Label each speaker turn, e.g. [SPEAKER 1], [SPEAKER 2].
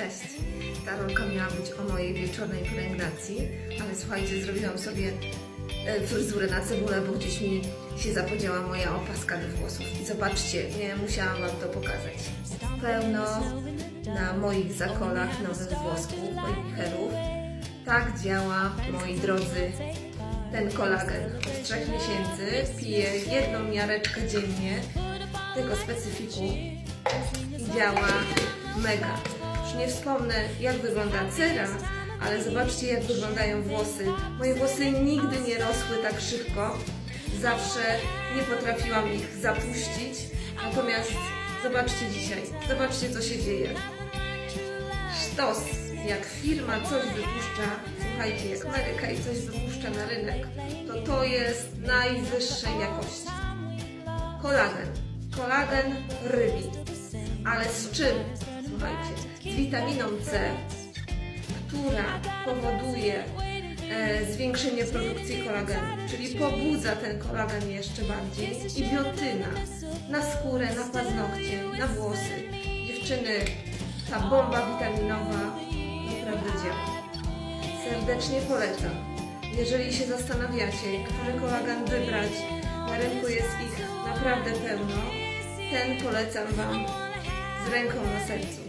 [SPEAKER 1] Cześć! Ta rolka miała być o mojej wieczornej pielęgnacji, ale słuchajcie, zrobiłam sobie e, fryzurę na cebulę, bo gdzieś mi się zapodziała moja opaska do włosów. I zobaczcie, nie musiałam Wam to pokazać. Pełno na moich zakolach nowych włosków, moich herów. Tak działa, moi drodzy, ten kolagen. Od trzech miesięcy piję jedną miareczkę dziennie tego specyfiku działa mega. Nie wspomnę, jak wygląda cera, ale zobaczcie, jak wyglądają włosy. Moje włosy nigdy nie rosły tak szybko. Zawsze nie potrafiłam ich zapuścić. Natomiast zobaczcie dzisiaj, zobaczcie, co się dzieje. Sztos, jak firma coś wypuszcza, słuchajcie, jak Mary Kay coś wypuszcza na rynek, to to jest najwyższej jakości. Kolagen. Kolagen rybi. Ale z czym? Słuchajcie, z witaminą C, która powoduje e, zwiększenie produkcji kolagenu, czyli pobudza ten kolagen jeszcze bardziej i biotyna na skórę, na paznokcie, na włosy. Dziewczyny, ta bomba witaminowa naprawdę działa. Serdecznie polecam. Jeżeli się zastanawiacie, który kolagen wybrać, na rynku jest ich naprawdę pełno, ten polecam Wam z ręką na sercu.